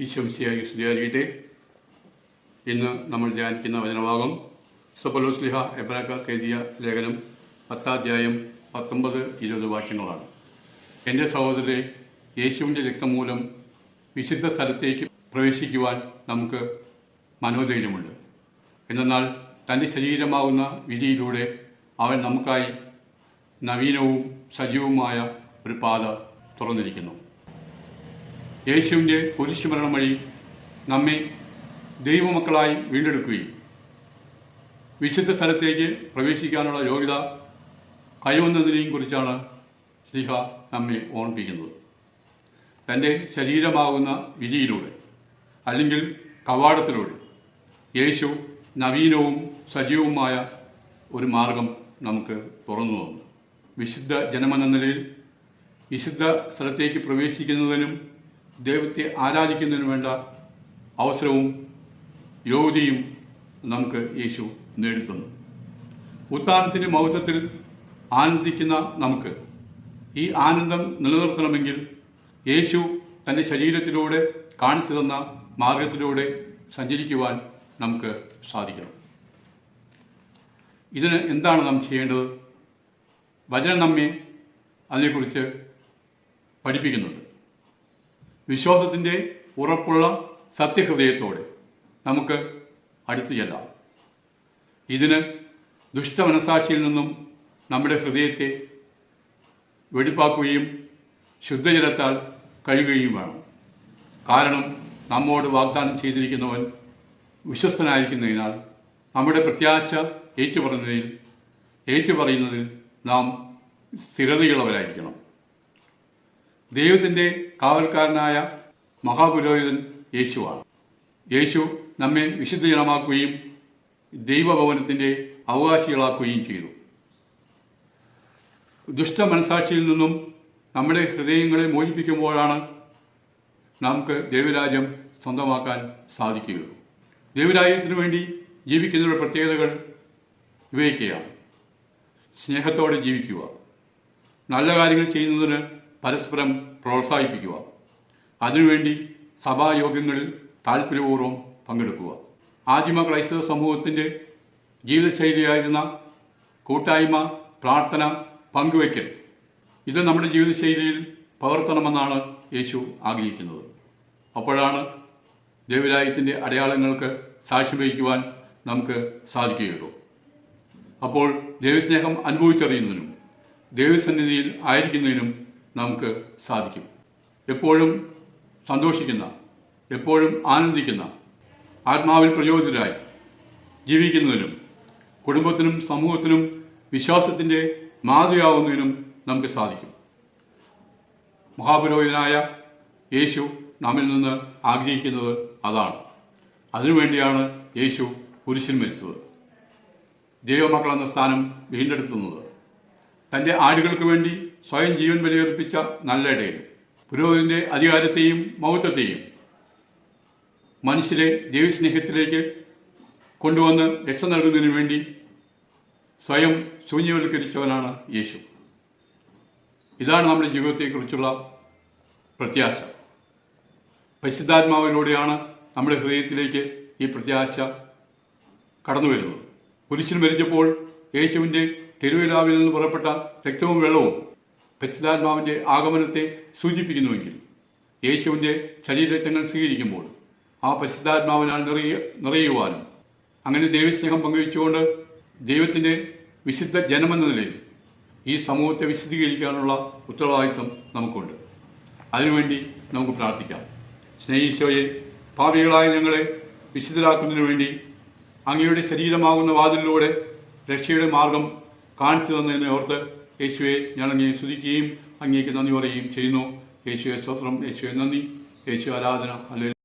ഈശോംശിയായി സ്തുതിയായിരിക്കട്ടെ. ഇന്ന് നമ്മൾ ധ്യാനിക്കുന്ന വചനഭാഗം സപ്പലോസ്ലിഹ എബ്രാക്ക കെതിയ ലേഖനം പത്താധ്യായം പത്തൊമ്പത് ഇരുപത് വാക്യങ്ങളാണ്. എന്റെ സഹോദരരെ യേശുവിന്റെ രക്തം മൂലം വിശുദ്ധ സ്ഥലത്തേക്ക് പ്രവേശിക്കുവാൻ നമുക്ക് മനോധൈര്യമുണ്ട്. എന്നാൽ തന്റെ ശരീരമാകുന്ന വിധിയിലൂടെ അവൻ നമുക്കായി നവീനവും സജീവവുമായ ഒരു പാത തുറന്നിരിക്കുന്നു. യേശുവിന്റെ കുരിശുമരണം വഴി നമ്മെ ദൈവമക്കളായി വീണ്ടെടുക്കുകയും വിശുദ്ധ സ്ഥലത്തേക്ക് പ്രവേശിക്കാനുള്ള യോഗ്യത കൈവന്നതിനെയും കുറിച്ചാണ് ശ്രീഹ നമ്മെ ഓർമ്മിപ്പിക്കുന്നത്. തന്റെ ശരീരമാകുന്ന വിധിയിലൂടെ അല്ലെങ്കിൽ കവാടത്തിലൂടെ യേശു നവീനവും സജീവവുമായ ഒരു മാർഗം നമുക്ക് തുറന്നു തന്നു. വിശുദ്ധ ജനമെന്ന നിലയിൽ വിശുദ്ധ സ്ഥലത്തേക്ക് പ്രവേശിക്കുന്നതിനും ദൈവത്തെ ആരാധിക്കുന്നതിന് വേണ്ട അവസരവും യോഗ്യതയും നമുക്ക് യേശു നേടിത്തന്നു. ഉത്താനത്തിന്റെ മൗത്വത്തിൽ ആനന്ദിക്കുന്ന നമുക്ക് ഈ ആനന്ദം നിലനിർത്തണമെങ്കിൽ യേശു തന്റെ ശരീരത്തിലൂടെ കാണിച്ചു തന്ന മാർഗത്തിലൂടെ സഞ്ചരിക്കുവാൻ നമുക്ക് സാധിക്കണം. ഇതിന് എന്താണ് നാം ചെയ്യേണ്ടത്? വചനം നമ്മെ അതിനെക്കുറിച്ച് പഠിപ്പിക്കുന്നുണ്ട്. വിശ്വാസത്തിന്റെ ഉറപ്പുള്ള സത്യഹൃദയത്തോടെ നമുക്ക് അടുത്തു ചെല്ലാം. ഇതിന് ദുഷ്ടമനസാക്ഷിയിൽ നിന്നും നമ്മുടെ ഹൃദയത്തെ വെടിപ്പാക്കുകയും ശുദ്ധജലത്താൽ കഴിയുകയും വേണം. കാരണം നമ്മോട് വാഗ്ദാനം ചെയ്തിരിക്കുന്നവൻ വിശ്വസ്തനായിരിക്കുന്നതിനാൽ നമ്മുടെ പ്രത്യാശ ഏറ്റുപറഞ്ഞതിൽ ഏറ്റുപറയുന്നതിൽ നാം സ്ഥിരതയുള്ളവരായിരിക്കണം. ദൈവത്തിന്റെ കാവൽക്കാരനായ മഹാപുരോഹിതൻ യേശുവാണ്. യേശു നമ്മെ വിശുദ്ധജനമാക്കുകയും ദൈവഭവനത്തിന്റെ അവകാശികളാക്കുകയും ചെയ്തു. ദുഷ്ട മനസാക്ഷിയിൽ നിന്നും നമ്മുടെ ഹൃദയങ്ങളെ മോചിപ്പിക്കുമ്പോഴാണ് നമുക്ക് ദൈവരാജ്യം സ്വന്തമാക്കാൻ സാധിക്കുകയുള്ളൂ. ദൈവരാജ്യത്തിനു വേണ്ടി ജീവിക്കുന്നവരുടെ പ്രത്യേകതകൾ ഇവയൊക്കെയാണ്. സ്നേഹത്തോടെ ജീവിക്കുക. നല്ല കാര്യങ്ങൾ ചെയ്യുന്നതിന് പരസ്പരം പ്രോത്സാഹിപ്പിക്കുക. അതിനുവേണ്ടി സഭായോഗങ്ങളിൽ താല്പര്യപൂർവം പങ്കെടുക്കുക. ആദിമ ക്രൈസ്തവ സമൂഹത്തിന്റെ ജീവിതശൈലിയായിരുന്ന കൂട്ടായ്മ പ്രാർത്ഥന പങ്കുവയ്ക്കൽ ഇത് നമ്മുടെ ജീവിതശൈലിയിൽ പകർത്തണമെന്നാണ് യേശു ആഗ്രഹിക്കുന്നത്. അപ്പോഴാണ് ദൈവരാജ്യത്തിന്റെ അടയാളങ്ങൾക്ക് സാക്ഷ്യം വഹിക്കുവാൻ നമുക്ക് സാധിക്കുകയുള്ളൂ. അപ്പോൾ ദൈവസ്നേഹം അനുഭവിച്ചറിയുന്നതിനും ദൈവസന്നിധിയിൽ ആയിരിക്കുന്നതിനും നമുക്ക് സാധിക്കും. എപ്പോഴും സന്തോഷിക്കുന്ന എപ്പോഴും ആനന്ദിക്കുന്ന ആത്മാവിൽ പ്രചോദിതരായി ജീവിക്കുന്നതിനും കുടുംബത്തിനും സമൂഹത്തിനും വിശ്വാസത്തിന്റെ മാതൃയാവുന്നതിനും നമുക്ക് സാധിക്കും. മഹാപുരോഹിതനായ യേശു നമ്മിൽ നിന്ന് ആഗ്രഹിക്കുന്നത് അതാണ്. അതിനുവേണ്ടിയാണ് യേശു പുരുഷൻ മരിച്ചത്. ദൈവമക്കൾ എന്ന സ്ഥാനം വീണ്ടെടുത്തുന്നത് തന്റെ ആടുകൾക്ക് വേണ്ടി സ്വയം ജീവൻ ബലിയർപ്പിച്ച നല്ല ഇടയൻ പുരോഹിതന്റെ അധികാരത്തെയും മൗത്വത്തെയും മനുഷ്യരെ ദൈവസ്നേഹത്തിലേക്ക് കൊണ്ടുവന്ന് രക്ഷ നൽകുന്നതിന് വേണ്ടി സ്വയം ശൂന്യവൽക്കരിച്ചവനാണ് യേശു. ഇതാണ് നമ്മുടെ ജീവിതത്തെക്കുറിച്ചുള്ള പ്രത്യാശ. പരിശുദ്ധാത്മാവിലൂടെയാണ് നമ്മുടെ ഹൃദയത്തിലേക്ക് ഈ പ്രത്യാശ കടന്നു വരുന്നത് കുരിശിൽ മരിച്ചപ്പോൾ യേശുവിന്റെ തിരുവിലാവിൽ നിന്ന് പുറപ്പെട്ട രക്തവും വെള്ളവും പരിശുദ്ധാത്മാവിന്റെ ആഗമനത്തെ സൂചിപ്പിക്കുന്നുവെങ്കിൽ യേശുവിന്റെ ശരീരരക്തങ്ങൾ സ്വീകരിക്കുമ്പോൾ ആ പരിശുദ്ധാത്മാവിനാൽ നിറയ നിറയുവാനും അങ്ങനെ ദൈവസ്നേഹം പങ്കുവെച്ചുകൊണ്ട് ദൈവത്തിന്റെ വിശുദ്ധ ജനമെന്ന നിലയിൽ ഈ സമൂഹത്തെ വിശദീകരിക്കാനുള്ള ഉത്തരവാദിത്വം നമുക്കുണ്ട്. അതിനുവേണ്ടി നമുക്ക് പ്രാർത്ഥിക്കാം. സ്നേഹിശോയെ പാപികളായ ഞങ്ങളെ വിശുദ്ധരാക്കുന്നതിനു വേണ്ടി അങ്ങയുടെ ശരീരമാകുന്ന വാതിലിലൂടെ രക്ഷയുടെ മാർഗം കാണിച്ചു തന്നതിനെ ഓർത്ത് യേശുവെ അങ്ങയെ സ്തുതിക്കുകയും അങ്ങേക്ക് നന്ദി പറയുകയും ചെയ്യുന്നു. യേശുവെ സ്വസ്ത്രം യേശുവെ നന്ദി യേശു ആരാധന അല്ലെ